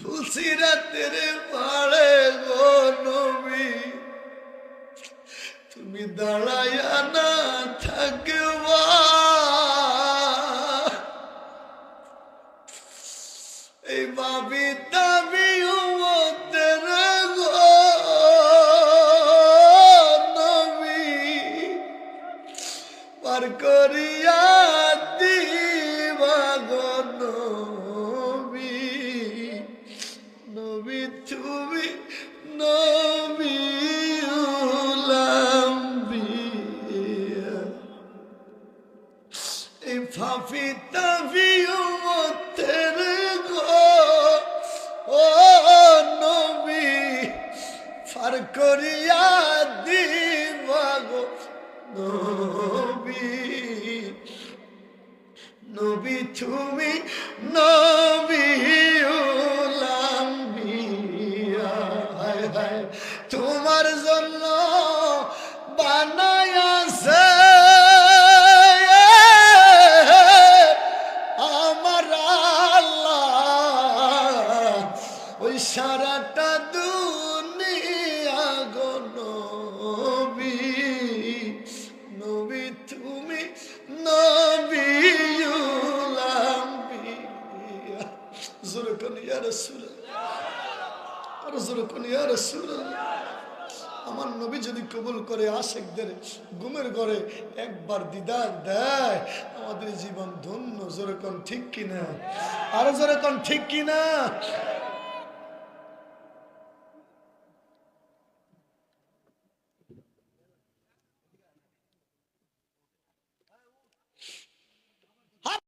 ফুলসিরাতের পাড়ে গো নবী, তুমি দাঁড়াইয়া না থাকবা। এই বাবি দাবি পার করিয়া দিবা গো তাফি উমতের গো। ও নবী ফার করিয়া দিবা গো। নবী নবী তুমি নবী হায় সারাটা দুনিয়া গো নবী নবী তুমি নবী ইয়া রাসূলুল্লাহ, আর জোরে ইয়া রাসূলুল্লাহ। আমার নবী যদি কবুল করে আশেকদের ঘুমের ঘরে একবার দিদার দেয়, আমাদের জীবন ধন্য, জোরে ঠিক কিনা? আরও জোরে ঠিক কিনা?